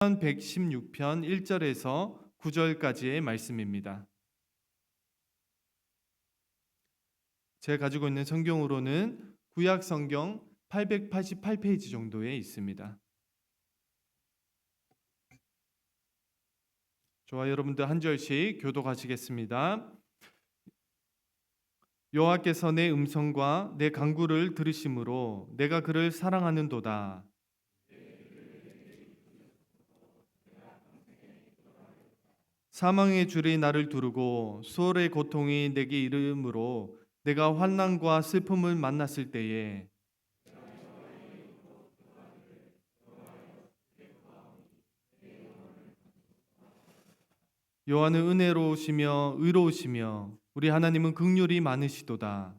116편 1절에서 9절까지의 말씀입니다. 제가 가지고 있는 성경으로는 구약 성경 888페이지 정도에 있습니다. 좋아 여러분들 한 절씩 교독하시겠습니다. 여호와께서 내 음성과 내 간구를 들으심으로 내가 그를 사랑하는도다. 사망의 줄이 나를 두르고 수월의 고통이 내게 이르므로 내가 환난과 슬픔을 만났을 때에 여호와는 은혜로우시며 의로우시며 우리 하나님은 긍휼이 많으시도다.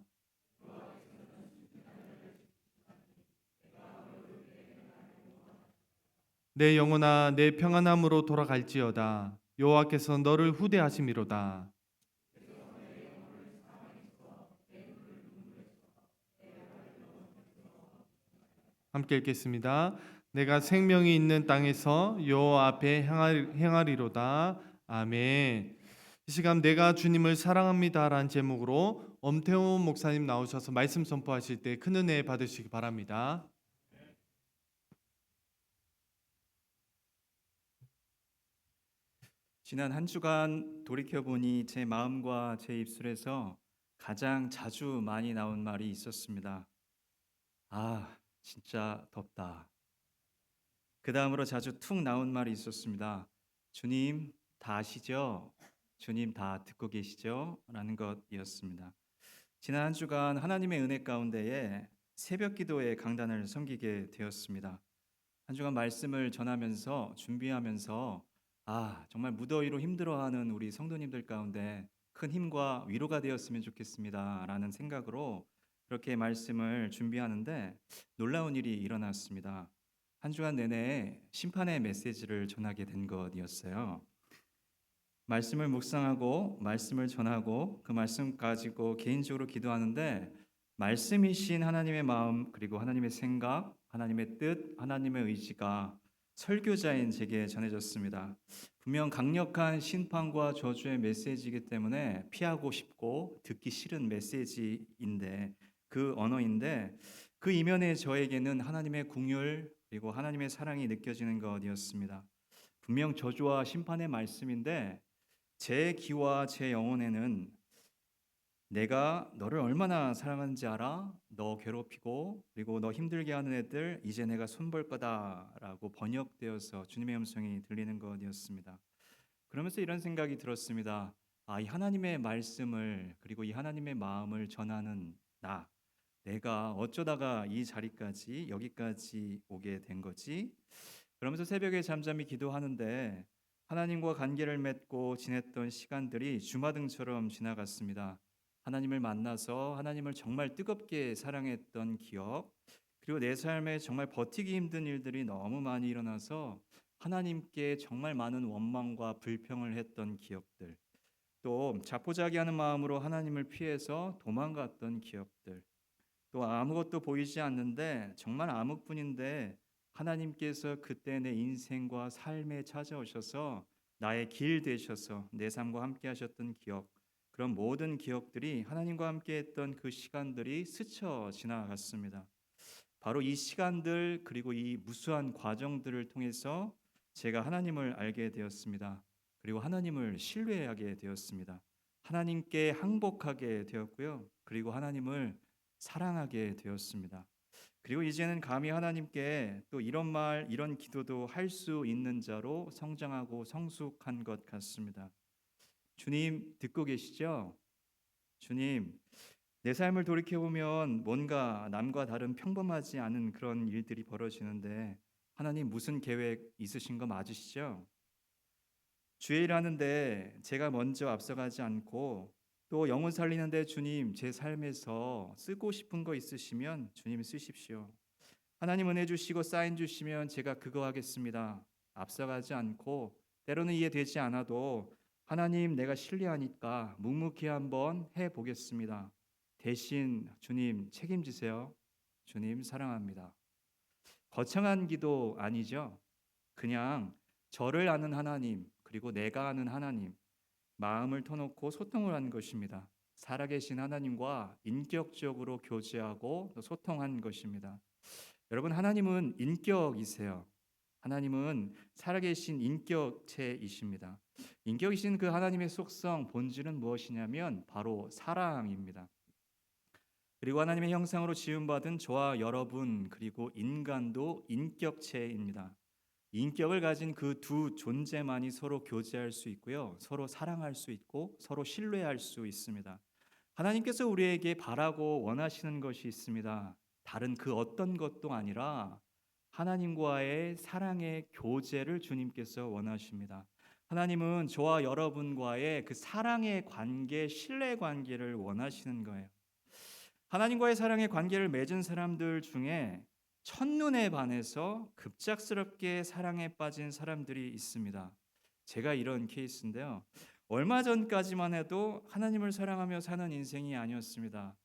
내 영혼아 내 평안함으로 돌아갈지어다. 여호와께서 너를 후대하심이로다. 함께 읽겠습니다. 내가 생명이 있는 땅에서 여호와 앞에 행할, 행하리 로다. 아멘. 이 시간 내가 주님을 사랑합니다라는 제목으로 엄태훈 목사님 나오셔서 말씀 선포하실 때 큰 은혜 받으시기 바랍니다. 지난 한 주간 돌이켜 보니 제 마음과 제 입술에서 가장 자주 많이 나온 말이 있었습니다. 아, 진짜 덥다. 그 다음으로 자주 툭 나온 말이 있었습니다. 주님, 다 아시죠? 주님 다 듣고 계시죠? 라는 것이었습니다. 지난 한 주간 하나님의 은혜 가운데에 새벽 기도의 강단을 섬기게 되었습니다. 한 주간 말씀을 전하면서 준비하면서 아, 정말 무더위로 힘들어하는 우리 성도님들 가운데 큰 힘과 위로가 되었으면 좋겠습니다. 라는 생각으로 그렇게 말씀을 준비하는데 놀라운 일이 일어났습니다. 한 주간 내내 심판의 메시지를 전하게 된 것이었어요. 말씀을 묵상하고 말씀을 전하고 그 말씀 가지고 개인적으로 기도하는데 말씀이신 하나님의 마음 그리고 하나님의 생각, 하나님의 뜻, 하나님의 의지가 설교자인 제게 전해졌습니다. 분명 강력한 심판과 저주의 메시지이기 때문에 피하고 싶고 듣기 싫은 메시지인데 그 언어인데 그 이면에 저에게는 하나님의 궁율 그리고 하나님의 사랑이 느껴지는 것이었습니다. 분명 저주와 심판의 말씀인데 제 귀와 제 영혼에는 내가 너를 얼마나 사랑하는지 알아? 너 괴롭히고 그리고 너 힘들게 하는 애들 이제 내가 손볼 거다라고 번역되어서 주님의 음성이 들리는 것이었습니다. 그러면서 이런 생각이 들었습니다. 아, 이 하나님의 말씀을 그리고 이 하나님의 마음을 전하는 나 내가 어쩌다가 이 자리까지 여기까지 오게 된 거지? 그러면서 새벽에 잠잠히 기도하는데 하나님과 관계를 맺고 지냈던 시간들이 주마등처럼 지나갔습니다. 하나님을 만나서 하나님을 정말 뜨겁게 사랑했던 기억, 그리고 내 삶에 정말 버티기 힘든 일들이 너무 많이 일어나서 하나님께 정말 많은 원망과 불평을 했던 기억들, 또 자포자기하는 마음으로 하나님을 피해서 도망갔던 기억들, 또 아무것도 보이지 않는데 정말 암흑뿐인데 하나님께서 그때 내 인생과 삶에 찾아오셔서 나의 길 되셔서 내 삶과 함께 하셨던 기억, 그런 모든 기억들이 하나님과 함께 했던 그 시간들이 스쳐 지나갔습니다. 바로 이 시간들 그리고 이 무수한 과정들을 통해서 제가 하나님을 알게 되었습니다. 그리고 하나님을 신뢰하게 되었습니다. 하나님께 항복하게 되었고요. 그리고 하나님을 사랑하게 되었습니다. 그리고 이제는 감히 하나님께 또 이런 말, 이런 기도도 할 수 있는 자로 성장하고 성숙한 것 같습니다. 주님 듣고 계시죠? 주님, 내 삶을 돌이켜 보면 뭔가 남과 다른 평범하지 않은 그런 일들이 벌어지는데 하나님 무슨 계획 있으신 거 맞으시죠? 주일 하는데 제가 먼저 앞서가지 않고 또 영혼 살리는데 주님 제 삶에서 쓰고 싶은 거 있으시면 주님 쓰십시오. 하나님 은혜 주시고 사인 주시면 제가 그거 하겠습니다. 앞서가지 않고 때로는 이해되지 않아도 하나님 내가 신뢰하니까 묵묵히 한번 해 보겠습니다. 대신 주님 책임지세요. 주님 사랑합니다. 거창한 기도 아니죠. 그냥 저를 아는 하나님, 그리고 내가 아는 하나님, 마음을 터놓고 소통을 한 것입니다. 살아계신 하나님과 인격적으로 교제하고 또 소통한 것입니다. 여러분, 하나님은 인격이세요. 하나님은 살아계신 인격체이십니다. 인격이신 그 하나님의 속성, 본질은 무엇이냐면 바로 사랑입니다. 그리고 하나님의 형상으로 지음받은 저와 여러분 그리고 인간도 인격체입니다. 인격을 가진 그 두 존재만이 서로 교제할 수 있고요. 서로 사랑할 수 있고 서로 신뢰할 수 있습니다. 하나님께서 우리에게 바라고 원하시는 것이 있습니다. 다른 그 어떤 것도 아니라 하나님과의 사랑의 교제를 주님께서 원하십니다. 하나님은 저와 여러분과의 그 사랑의 관계, 신뢰 관계를 원하시는 거예요. 하나님과의 사랑의 관계를 맺은 사람들 중에 첫눈에 반해서 급작스럽게 사랑에 빠진 사람들이 있습니다. 제가 이런 케이스인데요. 얼마 전까지만 해도 하나님을 사랑하며 사는 인생이 아니었습니다.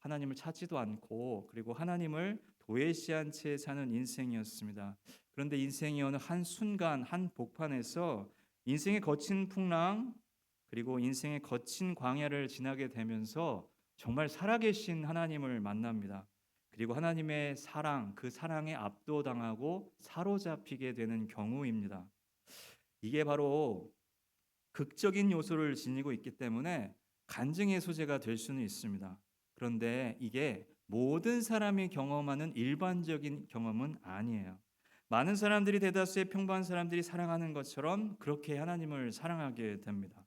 하나님을 찾지도 않고 그리고 하나님을 도외시한 채 사는 인생이었습니다. 그런데 인생이 어느 한 순간 한 복판에서 인생의 거친 풍랑 그리고 인생의 거친 광야를 지나게 되면서 정말 살아계신 하나님을 만납니다. 그리고 하나님의 사랑, 그 사랑에 압도당하고 사로잡히게 되는 경우입니다. 이게 바로 극적인 요소를 지니고 있기 때문에 간증의 소재가 될 수는 있습니다. 그런데 이게 모든 사람이 경험하는 일반적인 경험은 아니에요. 많은 사람들이 대다수의 평범한 사람들이 사랑하는 것처럼 그렇게 하나님을 사랑하게 됩니다.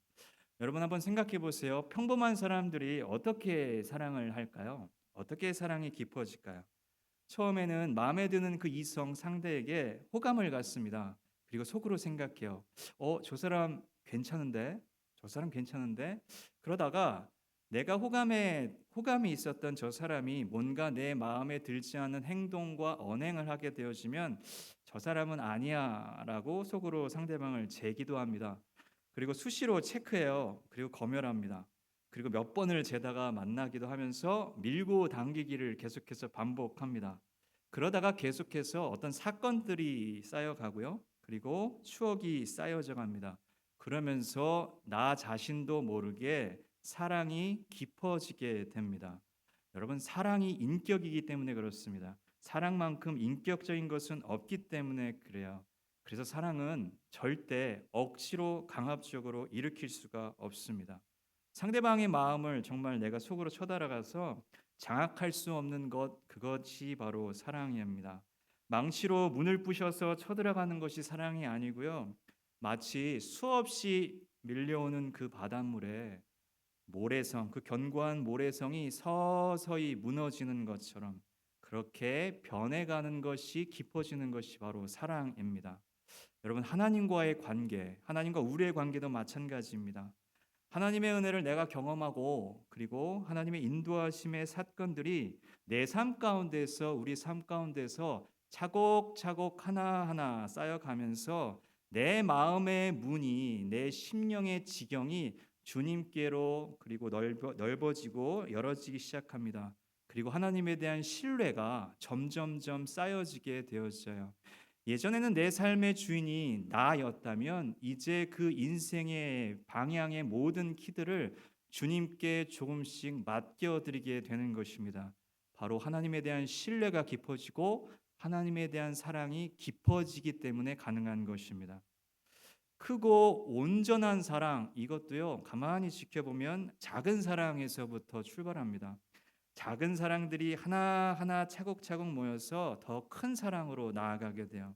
여러분 한번 생각해 보세요. 평범한 사람들이 어떻게 사랑을 할까요? 어떻게 사랑이 깊어질까요? 처음에는 마음에 드는 그 이성 상대에게 호감을 갖습니다. 그리고 속으로 생각해요. 어, 저 사람 괜찮은데? 저 사람 괜찮은데? 그러다가 내가 호감에 호감이 있었던 저 사람이 뭔가 내 마음에 들지 않는 행동과 언행을 하게 되어지면 저 사람은 아니야라고 속으로 상대방을 재기도 합니다. 그리고 수시로 체크해요. 그리고 검열합니다. 그리고 몇 번을 재다가 만나기도 하면서 밀고 당기기를 계속해서 반복합니다. 그러다가 계속해서 어떤 사건들이 쌓여가고요. 그리고 추억이 쌓여져 갑니다. 그러면서 나 자신도 모르게 사랑이 깊어지게 됩니다. 여러분, 사랑이 인격이기 때문에 그렇습니다. 사랑만큼 인격적인 것은 없기 때문에 그래요. 그래서 사랑은 절대 억지로 강압적으로 일으킬 수가 없습니다. 상대방의 마음을 정말 내가 속으로 쳐들어가서 장악할 수 없는 것 그것이 바로 사랑입니다. 망치로 문을 부셔서 쳐들어가는 것이 사랑이 아니고요. 마치 수없이 밀려오는 그 바닷물에 모래성 그 견고한 모래성이 서서히 무너지는 것처럼 그렇게 변해가는 것이 깊어지는 것이 바로 사랑입니다. 여러분 하나님과의 관계, 하나님과 우리의 관계도 마찬가지입니다. 하나님의 은혜를 내가 경험하고 그리고 하나님의 인도하심의 사건들이 내 삶 가운데서 우리 삶 가운데서 차곡차곡 하나하나 쌓여가면서 내 마음의 문이 내 심령의 지경이 주님께로 그리고 넓어, 넓어지고 열어지기 시작합니다. 그리고 하나님에 대한 신뢰가 점점점 쌓여지게 되어져요. 예전에는 내 삶의 주인이 나였다면 이제 그 인생의 방향의 모든 키들을 주님께 조금씩 맡겨드리게 되는 것입니다. 바로 하나님에 대한 신뢰가 깊어지고 하나님에 대한 사랑이 깊어지기 때문에 가능한 것입니다. 크고 온전한 사랑 이것도요 가만히 지켜보면 작은 사랑에서부터 출발합니다. 작은 사랑들이 하나하나 차곡차곡 모여서 더 큰 사랑으로 나아가게 돼요.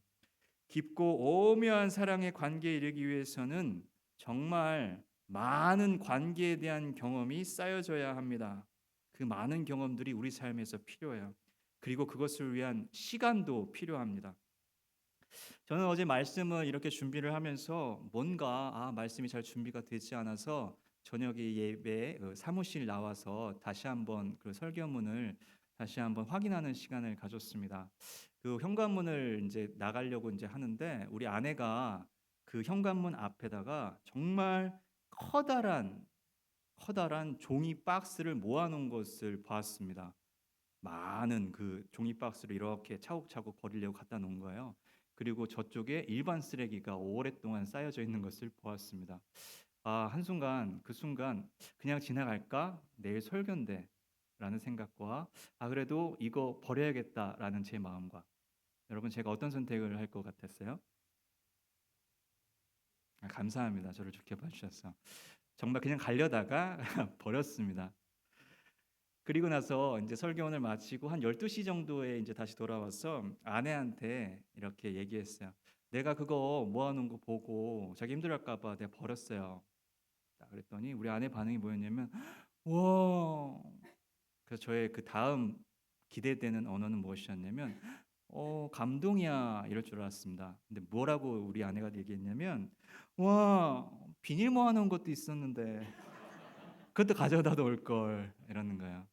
깊고 오묘한 사랑의 관계에 이르기 위해서는 정말 많은 관계에 대한 경험이 쌓여져야 합니다. 그 많은 경험들이 우리 삶에서 필요해요. 그리고 그것을 위한 시간도 필요합니다. 저는 어제 말씀을 이렇게 준비를 하면서 뭔가 아 말씀이 잘 준비가 되지 않아서 저녁에 예배 그 사무실 나와서 다시 한번 그 설교문을 다시 한번 확인하는 시간을 가졌습니다. 그 현관문을 이제 나가려고 이제 하는데 우리 아내가 그 현관문 앞에다가 정말 커다란 커다란 종이 박스를 모아놓은 것을 봤습니다. 많은 그 종이 박스를 이렇게 차곡차곡 버리려고 갖다 놓은 거예요. 그리고 저쪽에 일반 쓰레기가 오랫동안 쌓여져 있는 것을 보았습니다. 아, 한순간 그 순간 그냥 지나갈까? 내일 설교인데 라는 생각과 아 그래도 이거 버려야겠다라는 제 마음과 여러분 제가 어떤 선택을 할 것 같았어요? 아, 감사합니다. 저를 좋게 봐주셔서 정말 그냥 가려다가 버렸습니다. 그리고 나서 이제 설교원을 마치고 한 12시 정도에 이제 다시 돌아와서 아내한테 이렇게 얘기했어요. 내가 그거 모아놓은 거 보고 자기 힘들할까 봐 내가 버렸어요. 딱 그랬더니 우리 아내 반응이 뭐였냐면 와 그래서 저의 그 다음 기대되는 언어는 무엇이었냐면 어 감동이야 이럴 줄 알았습니다. 근데 뭐라고 우리 아내가 얘기했냐면 와 비닐 모아놓은 것도 있었는데 그것도 가져다 놓을 걸 이러는 거예요.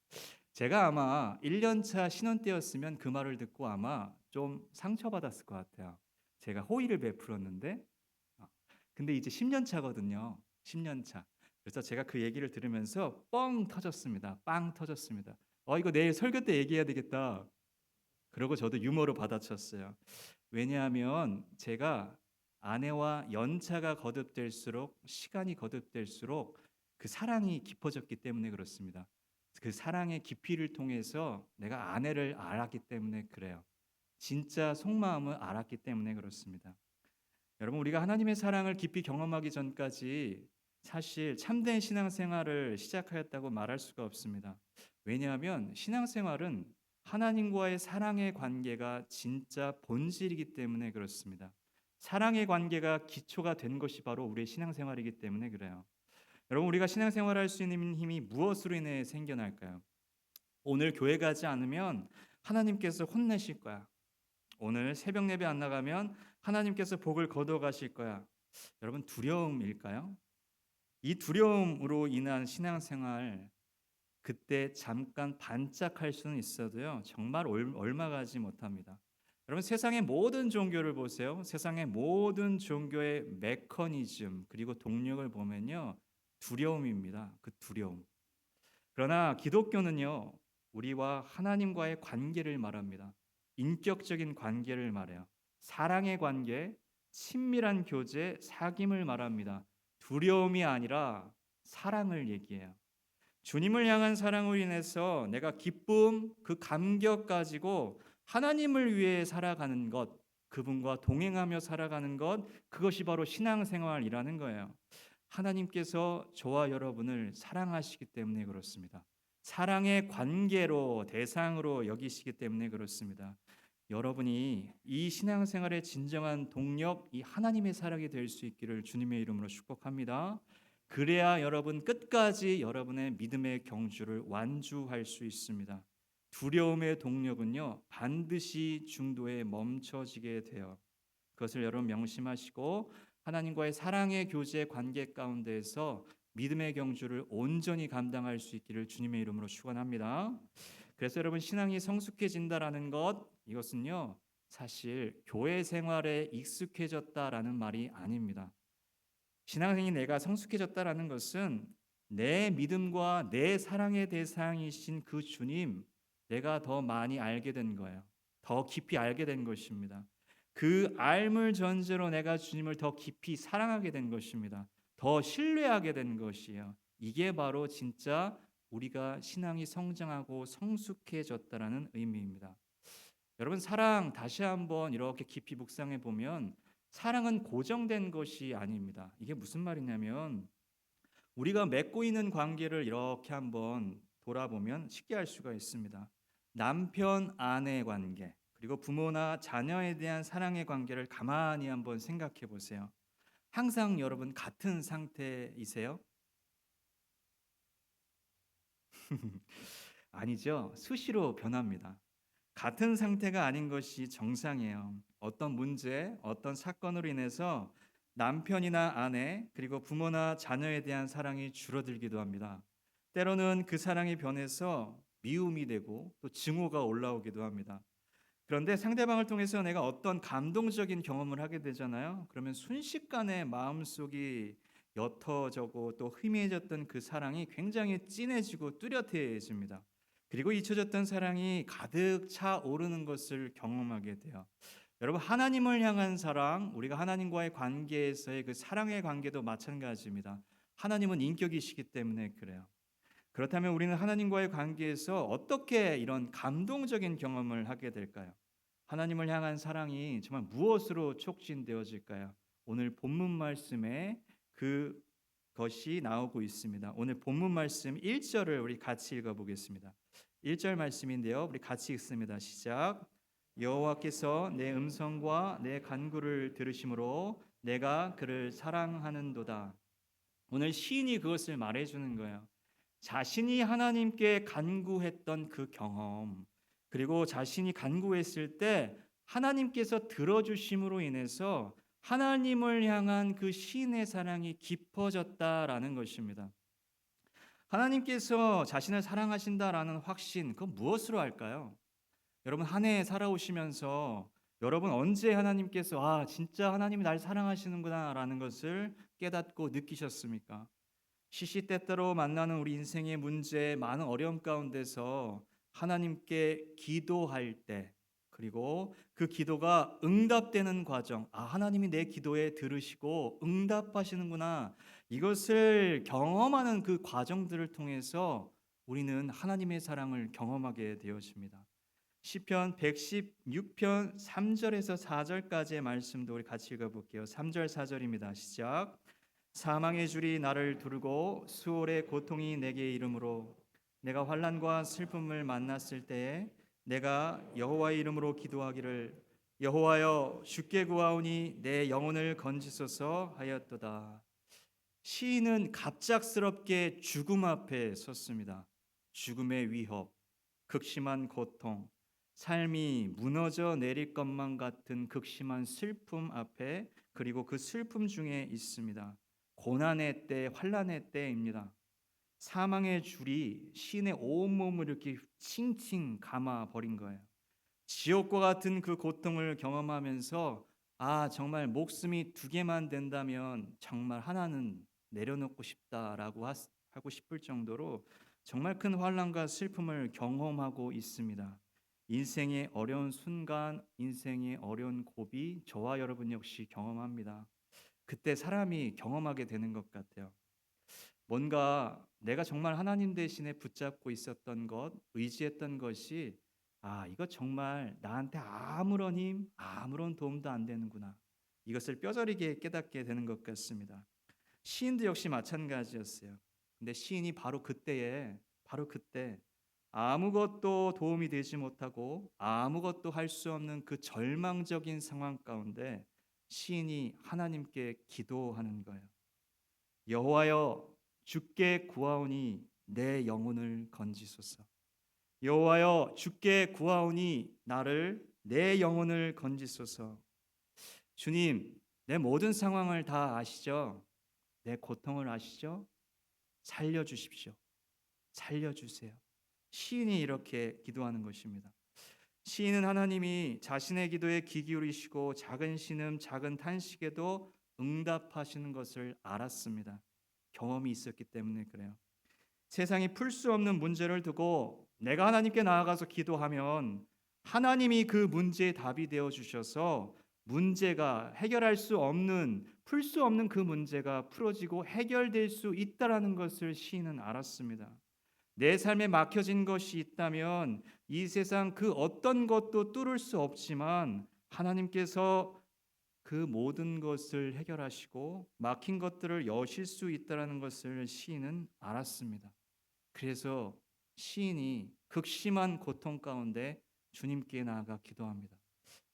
제가 아마 1년차 신혼 때였으면 그 말을 듣고 아마 좀 상처받았을 것 같아요. 제가 호의를 베풀었는데 어, 근데 이제 10년 차거든요. 10년 차. 그래서 제가 그 얘기를 들으면서 뻥 터졌습니다. 빵 터졌습니다. 어 이거 내일 설교 때 얘기해야 되겠다. 그리고 저도 유머로 받아쳤어요. 왜냐하면 제가 아내와 연차가 거듭될수록 시간이 거듭될수록 그 사랑이 깊어졌기 때문에 그렇습니다. 그 사랑의 깊이를 통해서 내가 아내를 알았기 때문에 그래요. 진짜 속마음을 알았기 때문에 그렇습니다. 여러분 우리가 하나님의 사랑을 깊이 경험하기 전까지 사실 참된 신앙생활을 시작하였다고 말할 수가 없습니다. 왜냐하면 신앙생활은 하나님과의 사랑의 관계가 진짜 본질이기 때문에 그렇습니다. 사랑의 관계가 기초가 된 것이 바로 우리의 신앙생활이기 때문에 그래요. 여러분 우리가 신앙생활할 수 있는 힘이 무엇으로 인해 생겨날까요? 오늘 교회 가지 않으면 하나님께서 혼내실 거야. 오늘 새벽 예배 안 나가면 하나님께서 복을 거둬 가실 거야. 여러분 두려움일까요? 이 두려움으로 인한 신앙생활 그때 잠깐 반짝할 수는 있어도요. 정말 얼- 얼마 가지 못합니다. 여러분 세상의 모든 종교를 보세요. 세상의 모든 종교의 메커니즘 그리고 동력을 보면요. 두려움입니다. 그 두려움. 그러나 기독교는요. 우리와 하나님과의 관계를 말합니다. 인격적인 관계를 말해요. 사랑의 관계, 친밀한 교제, 사귐을 말합니다. 두려움이 아니라 사랑을 얘기해요. 주님을 향한 사랑으로 인해서 내가 기쁨, 그 감격 가지고 하나님을 위해 살아가는 것, 그분과 동행하며 살아가는 것, 그것이 바로 신앙생활이라는 거예요. 하나님께서 저와 여러분을 사랑하시기 때문에 그렇습니다. 사랑의 관계로 대상으로 여기시기 때문에 그렇습니다. 여러분이 이 신앙생활의 진정한 동력, 이 하나님의 사랑이 될 수 있기를 주님의 이름으로 축복합니다. 그래야 여러분 끝까지 여러분의 믿음의 경주를 완주할 수 있습니다. 두려움의 동력은요 반드시 중도에 멈춰지게 돼요. 그것을 여러분 명심하시고 하나님과의 사랑의 교제 관계 가운데에서 믿음의 경주를 온전히 감당할 수 있기를 주님의 이름으로 축원합니다. 그래서 여러분 신앙이 성숙해진다라는 것 이것은요 사실 교회 생활에 익숙해졌다라는 말이 아닙니다. 신앙생이 내가 성숙해졌다라는 것은 내 믿음과 내 사랑의 대상이신 그 주님 내가 더 많이 알게 된 거예요. 더 깊이 알게 된 것입니다. 그 알물 전제로 내가 주님을 더 깊이 사랑하게 된 것입니다. 더 신뢰하게 된 것이에요. 이게 바로 진짜 우리가 신앙이 성장하고 성숙해졌다라는 의미입니다. 여러분 사랑 다시 한번 이렇게 깊이 묵상해 보면 사랑은 고정된 것이 아닙니다. 이게 무슨 말이냐면 우리가 맺고 있는 관계를 이렇게 한번 돌아보면 쉽게 알 수가 있습니다. 남편 아내 관계 그리고 부모나 자녀에 대한 사랑의 관계를 가만히 한번 생각해 보세요. 항상 여러분 같은 상태이세요? 아니죠. 수시로 변합니다. 같은 상태가 아닌 것이 정상이에요. 어떤 문제, 어떤 사건으로 인해서 남편이나 아내, 그리고 부모나 자녀에 대한 사랑이 줄어들기도 합니다. 때로는 그 사랑이 변해서 미움이 되고 또 증오가 올라오기도 합니다. 그런데 상대방을 통해서 내가 어떤 감동적인 경험을 하게 되잖아요. 그러면 순식간에 마음속이 옅어져고 또 희미해졌던 그 사랑이 굉장히 진해지고 뚜렷해집니다. 그리고 잊혀졌던 사랑이 가득 차 오르는 것을 경험하게 돼요. 여러분 하나님을 향한 사랑, 우리가 하나님과의 관계에서의 그 사랑의 관계도 마찬가지입니다. 하나님은 인격이시기 때문에 그래요. 그렇다면 우리는 하나님과의 관계에서 어떻게 이런 감동적인 경험을 하게 될까요? 하나님을 향한 사랑이 정말 무엇으로 촉진되어질까요? 오늘 본문 말씀에 그 것이 나오고 있습니다. 오늘 본문 말씀 1절을 우리 같이 읽어 보겠습니다. 1절 말씀인데요. 우리 같이 읽습니다. 시작. 여호와께서 내 음성과 내 간구를 들으심으로 내가 그를 사랑하는도다. 오늘 시인이 그것을 말해 주는 거예요. 자신이 하나님께 간구했던 그 경험, 그리고 자신이 간구했을 때 하나님께서 들어주심으로 인해서 하나님을 향한 그 시인의 사랑이 깊어졌다라는 것입니다. 하나님께서 자신을 사랑하신다라는 확신, 그건 무엇으로 할까요? 여러분 한 해 살아오시면서 여러분 언제 하나님께서 아 진짜 하나님이 날 사랑하시는구나라는 것을 깨닫고 느끼셨습니까? 시시때때로 만나는 우리 인생의 문제, 많은 어려움 가운데서 하나님께 기도할 때 그리고 그 기도가 응답되는 과정, 아 하나님이 내 기도에 들으시고 응답하시는구나 이것을 경험하는 그 과정들을 통해서 우리는 하나님의 사랑을 경험하게 되어집니다. 시편 116편 3절에서 4절까지의 말씀도 우리 같이 읽어 볼게요. 3절 4절입니다. 시작. 사망의 줄이 나를 두르고 수월의 고통이 내게 이름으로 내가 환난과 슬픔을 만났을 때에 내가 여호와의 이름으로 기도하기를 여호와여 주께 구하오니 내 영혼을 건지소서 하였도다. 시인은 갑작스럽게 죽음 앞에 섰습니다. 죽음의 위협, 극심한 고통, 삶이 무너져 내릴 것만 같은 극심한 슬픔 앞에 그리고 그 슬픔 중에 있습니다. 고난의 때, 환란의 때입니다. 사망의 줄이 신의 온몸을 이렇게 칭칭 감아 버린 거예요. 지옥과 같은 그 고통을 경험하면서 아 정말 목숨이 두 개만 된다면 정말 하나는 내려놓고 싶다라고 하- 하고 싶을 정도로 정말 큰 환란과 슬픔을 경험하고 있습니다. 인생의 어려운 순간, 인생의 어려운 고비 저와 여러분 역시 경험합니다. 그때 사람이 경험하게 되는 것 같아요. 뭔가 내가 정말 하나님 대신에 붙잡고 있었던 것, 의지했던 것이 아, 이거 정말 나한테 아무런 힘, 아무런 도움도 안 되는구나. 이것을 뼈저리게 깨닫게 되는 것 같습니다. 시인도 역시 마찬가지였어요. 근데 시인이 바로 그때에 바로 그때 아무것도 도움이 되지 못하고 아무것도 할 수 없는 그 절망적인 상황 가운데 시인이 하나님께 기도하는 거예요. 여호와여 주께 구하오니 내 영혼을 건지소서. 여호와여 주께 구하오니 나를 내 영혼을 건지소서. 주님, 내 모든 상황을 다 아시죠? 내 고통을 아시죠? 살려 주십시오. 살려 주세요. 시인이 이렇게 기도하는 것입니다. 시인은 하나님이 자신의 기도에 귀 기울이시고 작은 신음, 작은 탄식에도 응답하시는 것을 알았습니다. 경험이 있었기 때문에 그래요. 세상이 풀 수 없는 문제를 두고 내가 하나님께 나아가서 기도하면 하나님이 그 문제의 답이 되어 주셔서 문제가 해결할 수 없는 풀 수 없는 그 문제가 풀어지고 해결될 수 있다라는 것을 시인은 알았습니다. 내 삶에 막혀진 것이 있다면 이 세상 그 어떤 것도 뚫을 수 없지만 하나님께서 그 모든 것을 해결하시고 막힌 것들을 여실 수 있다라는 것을 시인은 알았습니다. 그래서 시인이 극심한 고통 가운데 주님께 나아가 기도합니다.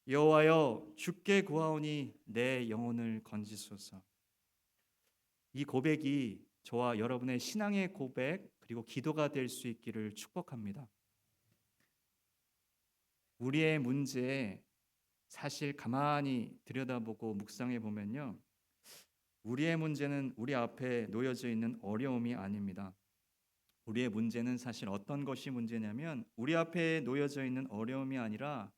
여호와여 주께 구하오니 내 영혼을 건지소서. 이 고백이 저와 여러분의 신앙의 고백 그리고 기도가 될 수 있기를 축복합니다. 우리의 문제에 사실 가만히 들여다보고 묵상해 보면요. 우리의 문제는 우리 앞에 놓여져 있는 어려움이 아닙니다. 우리의 문제는 사실 어떤 것이 문제냐면 우리 앞에 놓여져 있는 어려움이 아니라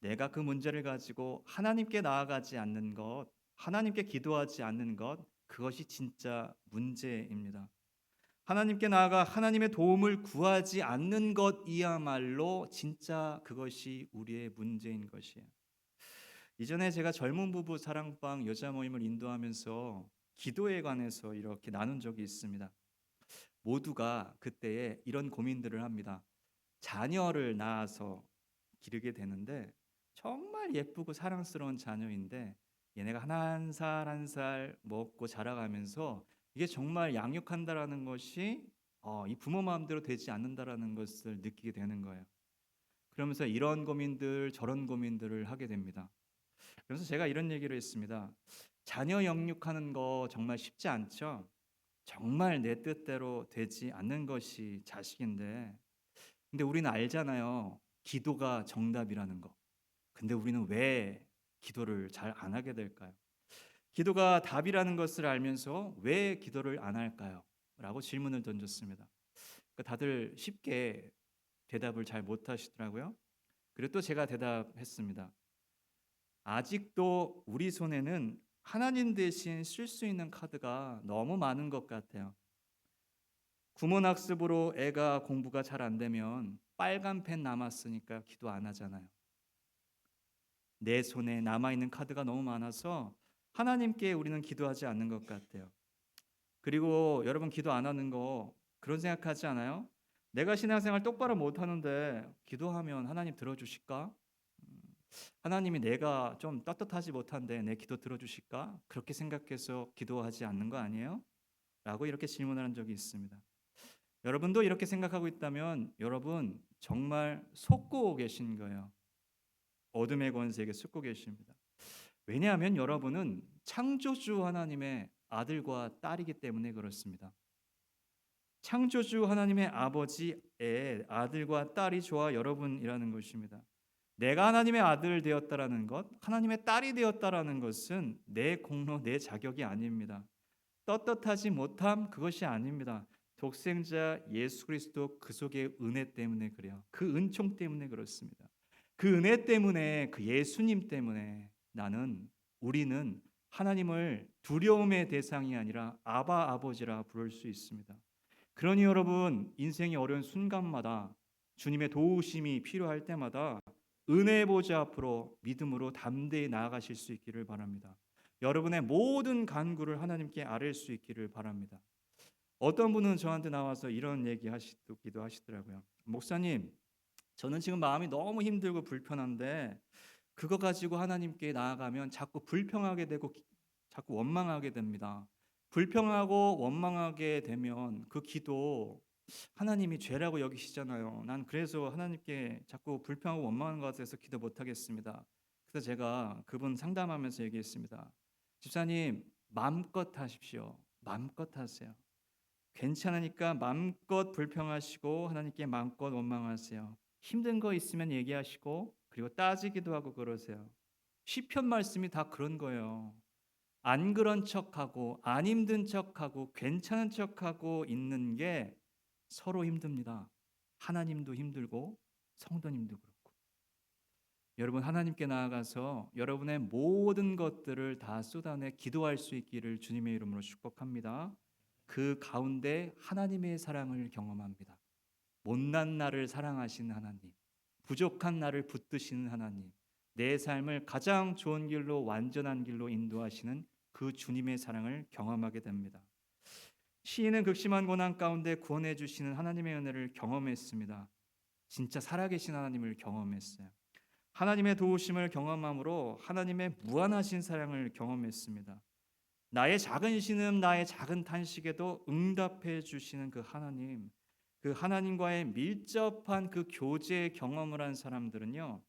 내가 그 문제를 가지고 하나님께 나아가지 않는 것, 하나님께 기도하지 않는 것, 그것이 진짜 문제입니다. 하나님께 나아가 하나님의 도움을 구하지 않는 것이야말로 진짜 그것이 우리의 문제인 것이에요. 이전에 제가 젊은 부부 사랑방 여자 모임을 인도하면서 기도에 관해서 이렇게 나눈 적이 있습니다. 모두가 그때에 이런 고민들을 합니다. 자녀를 낳아서 기르게 되는데 정말 예쁘고 사랑스러운 자녀인데 얘네가 한살 한 살 먹고 자라가면서 이게 정말 양육한다라는 것이 어, 이 부모 마음대로 되지 않는다라는 것을 느끼게 되는 거예요. 그러면서 이런 고민들 저런 고민들을 하게 됩니다. 그래서 제가 이런 얘기를 했습니다. 자녀 영육하는 거 정말 쉽지 않죠. 정말 내 뜻대로 되지 않는 것이 자식인데 근데 우리는 알잖아요. 기도가 정답이라는 거. 근데 우리는 왜 기도를 잘 안 하게 될까요? 기도가 답이라는 것을 알면서 왜 기도를 안 할까요? 라고 질문을 던졌습니다. 그러니까 다들 쉽게 대답을 잘 못 하시더라고요. 그리고 또 제가 대답했습니다. 아직도 우리 손에는 하나님 대신 쓸 수 있는 카드가 너무 많은 것 같아요. 구몬 학습으로 애가 공부가 잘 안 되면 빨간 펜 남았으니까 기도 안 하잖아요. 내 손에 남아 있는 카드가 너무 많아서 하나님께 우리는 기도하지 않는 것 같아요. 그리고 여러분 기도 안 하는 거 그런 생각하지 않아요? 내가 신앙생활 똑바로 못 하는데 기도하면 하나님 들어주실까? 음, 하나님이 내가 좀 떳떳하지 못한데 내 기도 들어주실까? 그렇게 생각해서 기도하지 않는 거 아니에요? 라고 이렇게 질문을 한 적이 있습니다. 여러분도 이렇게 생각하고 있다면 여러분 정말 속고 계신 거예요. 어둠의 권세에게 속고 계십니다. 왜냐하면 여러분은 창조주 하나님의 아들과 딸이기 때문에 그렇습니다. 창조주 하나님의 아버지의 아들과 딸이 저와 여러분이라는 것입니다. 내가 하나님의 아들 되었다라는 것, 하나님의 딸이 되었다라는 것은 내 공로, 내 자격이 아닙니다. 떳떳하지 못함 그것이 아닙니다. 독생자 예수 그리스도 그 속의 은혜 때문에 그래요. 그 은총 때문에 그렇습니다. 그 은혜 때문에 그 예수님 때문에 나는 우리는 하나님을 두려움의 대상이 아니라 아바 아버지라 부를 수 있습니다. 그러니 여러분 인생의 어려운 순간마다 주님의 도우심이 필요할 때마다 은혜 보좌 앞으로 믿음으로 담대히 나아가실 수 있기를 바랍니다. 여러분의 모든 간구를 하나님께 아뢰 수 있기를 바랍니다. 어떤 분은 저한테 나와서 이런 얘기 하시기도 하시더라고요. 목사님, 저는 지금 마음이 너무 힘들고 불편한데 그거 가지고 하나님께 나아가면 자꾸 불평하게 되고 기- 자꾸 원망하게 됩니다. 불평하고 원망하게 되면 그 기도 하나님이 죄라고 여기시잖아요. 난 그래서 하나님께 자꾸 불평하고 원망하는 것 같아서 기도 못 하겠습니다. 그래서 제가 그분 상담하면서 얘기했습니다. 집사님, 마음껏 하십시오. 마음껏 하세요. 괜찮으니까 마음껏 불평하시고 하나님께 마음껏 원망하세요. 힘든 거 있으면 얘기하시고 그리고 따지기도 하고 그러세요. 시편 말씀이 다 그런 거예요. 안 그런 척하고 안 힘든 척하고 괜찮은 척하고 있는 게 서로 힘듭니다. 하나님도 힘들고 성도님도 그렇고. 여러분 하나님께 나아가서 여러분의 모든 것들을 다 쏟아내 기도할 수 있기를 주님의 이름으로 축복합니다. 그 가운데 하나님의 사랑을 경험합니다. 못난 나를 사랑하시는 하나님, 부족한 나를 붙드시는 하나님, 내 삶을 가장 좋은 길로 완전한 길로 인도하시는 그 주님의 사랑을 경험하게 됩니다. 시인은 극심한 고난 가운데 구원해 주시는 하나님의 은혜를 경험했습니다. 진짜 살아계신 하나님을 경험했어요. 하나님의 도우심을 경험함으로 하나님의 무한하신 사랑을 경험했습니다. 나의 작은 신음, 나의 작은 탄식에도 응답해 주시는 그 하나님, 그 하나님과의 밀접한 그 교제 경험을 한 사람들은요,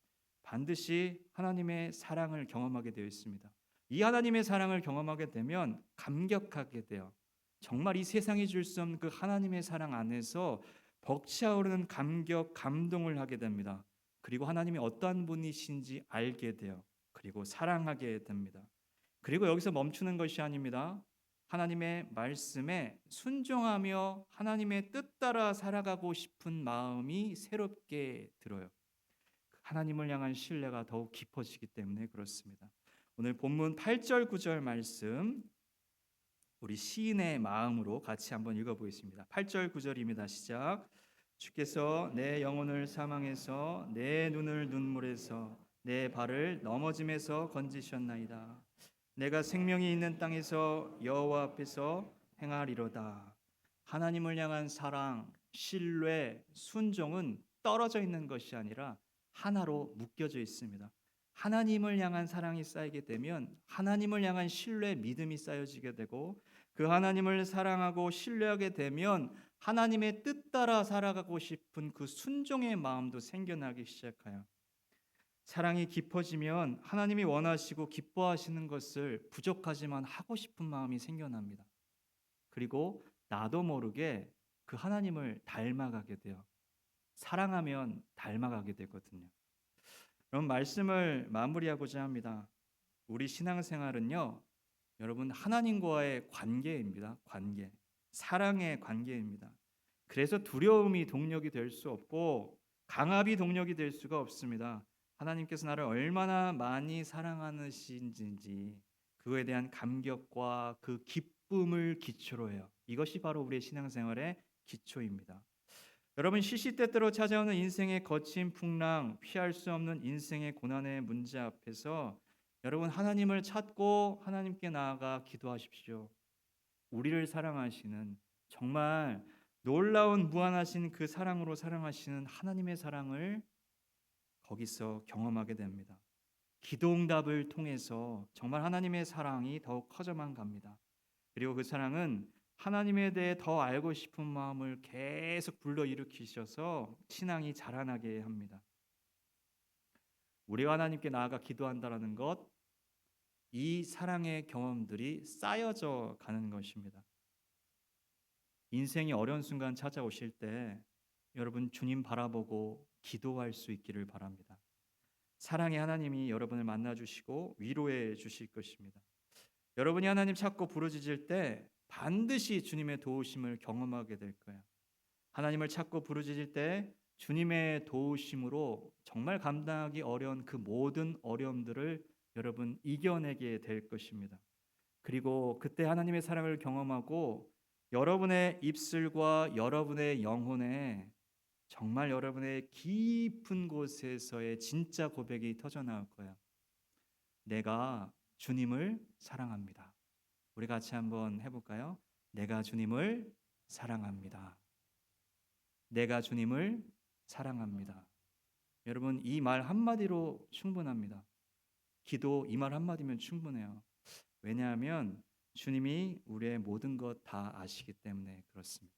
반드시 하나님의 사랑을 경험하게 되어 있습니다. 이 하나님의 사랑을 경험하게 되면 감격하게 돼요. 정말 이 세상이 줄 수 없는 그 하나님의 사랑 안에서 벅차오르는 감격, 감동을 하게 됩니다. 그리고 하나님이 어떠한 분이신지 알게 돼요. 그리고 사랑하게 됩니다. 그리고 여기서 멈추는 것이 아닙니다. 하나님의 말씀에 순종하며 하나님의 뜻 따라 살아가고 싶은 마음이 새롭게 들어요. 하나님을 향한 신뢰가 더욱 깊어지기 때문에 그렇습니다. 오늘 본문 8절 9절 말씀 우리 시인의 마음으로 같이 한번 읽어 보겠습니다. 8절 9절입니다. 시작. 주께서 내 영혼을 사망해서 내 눈을 눈물에서 내 발을 넘어짐에서 건지셨나이다. 내가 생명이 있는 땅에서 여호와 앞에서 행하리로다. 하나님을 향한 사랑, 신뢰, 순종은 떨어져 있는 것이 아니라 하나로 묶여져 있습니다. 하나님을 향한 사랑이 쌓이게 되면 하나님을 향한 신뢰, 믿음이 쌓여지게 되고 그 하나님을 사랑하고 신뢰하게 되면 하나님의 뜻 따라 살아가고 싶은 그 순종의 마음도 생겨나기 시작해요. 사랑이 깊어지면 하나님이 원하시고 기뻐하시는 것을 부족하지만 하고 싶은 마음이 생겨납니다. 그리고 나도 모르게 그 하나님을 닮아가게 돼요. 사랑하면 닮아가게 되거든요. 그럼 말씀을 마무리하고자 합니다. 우리 신앙생활은요, 여러분 하나님과의 관계입니다. 관계, 사랑의 관계입니다. 그래서 두려움이 동력이 될 수 없고 강압이 동력이 될 수가 없습니다. 하나님께서 나를 얼마나 많이 사랑하시는지 그거에 대한 감격과 그 기쁨을 기초로 해요. 이것이 바로 우리의 신앙생활의 기초입니다. 여러분 시시때때로 찾아오는 인생의 거친 풍랑, 피할 수 없는 인생의 고난의 문제 앞에서 여러분 하나님을 찾고 하나님께 나아가 기도하십시오. 우리를 사랑하시는 정말 놀라운 무한하신 그 사랑으로 사랑하시는 하나님의 사랑을 거기서 경험하게 됩니다. 기도응답을 통해서 정말 하나님의 사랑이 더욱 커져만 갑니다. 그리고 그 사랑은 하나님에 대해 더 알고 싶은 마음을 계속 불러일으키셔서 신앙이 자라나게 합니다. 우리가 하나님께 나아가 기도한다라는 것, 이 사랑의 경험들이 쌓여져 가는 것입니다. 인생이 어려운 순간 찾아오실 때 여러분 주님 바라보고 기도할 수 있기를 바랍니다. 사랑의 하나님이 여러분을 만나 주시고 위로해 주실 것입니다. 여러분이 하나님 찾고 부르짖을 때 반드시 주님의 도우심을 경험하게 될 거예요. 하나님을 찾고 부르짖을 때 주님의 도우심으로 정말 감당하기 어려운 그 모든 어려움들을 여러분 이겨내게 될 것입니다. 그리고 그때 하나님의 사랑을 경험하고 여러분의 입술과 여러분의 영혼에 정말 여러분의 깊은 곳에서의 진짜 고백이 터져 나올 거예요. 내가 주님을 사랑합니다. 우리 같이 한번 해볼까요? 내가 주님을 사랑합니다. 내가 주님을 사랑합니다. 여러분 이 말 한마디로 충분합니다. 기도 이 말 한마디면 충분해요. 왜냐하면 주님이 우리의 모든 것 다 아시기 때문에 그렇습니다.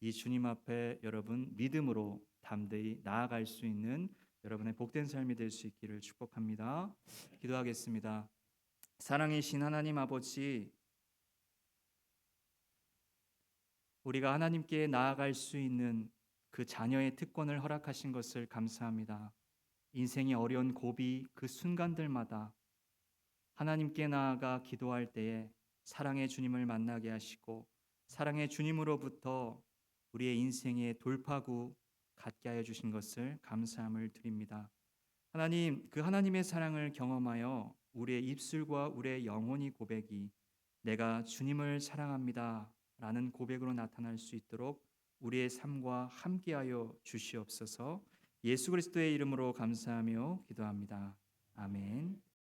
이 주님 앞에 여러분 믿음으로 담대히 나아갈 수 있는 여러분의 복된 삶이 될 수 있기를 축복합니다. 기도하겠습니다. 사랑이신 하나님 아버지 우리가 하나님께 나아갈 수 있는 그 자녀의 특권을 허락하신 것을 감사합니다. 인생이 어려운 고비 그 순간들마다 하나님께 나아가 기도할 때에 사랑의 주님을 만나게 하시고 사랑의 주님으로부터 우리의 인생의 돌파구 갖게 하여 주신 것을 감사함을 드립니다. 하나님, 그 하나님의 사랑을 경험하여 우리의 입술과 우리의 영혼이 고백이 내가 주님을 사랑합니다. 라는 고백으로 나타날 수 있도록 우리의 삶과 함께하여 주시옵소서 예수 그리스도의 이름으로 감사하며 기도합니다. 아멘.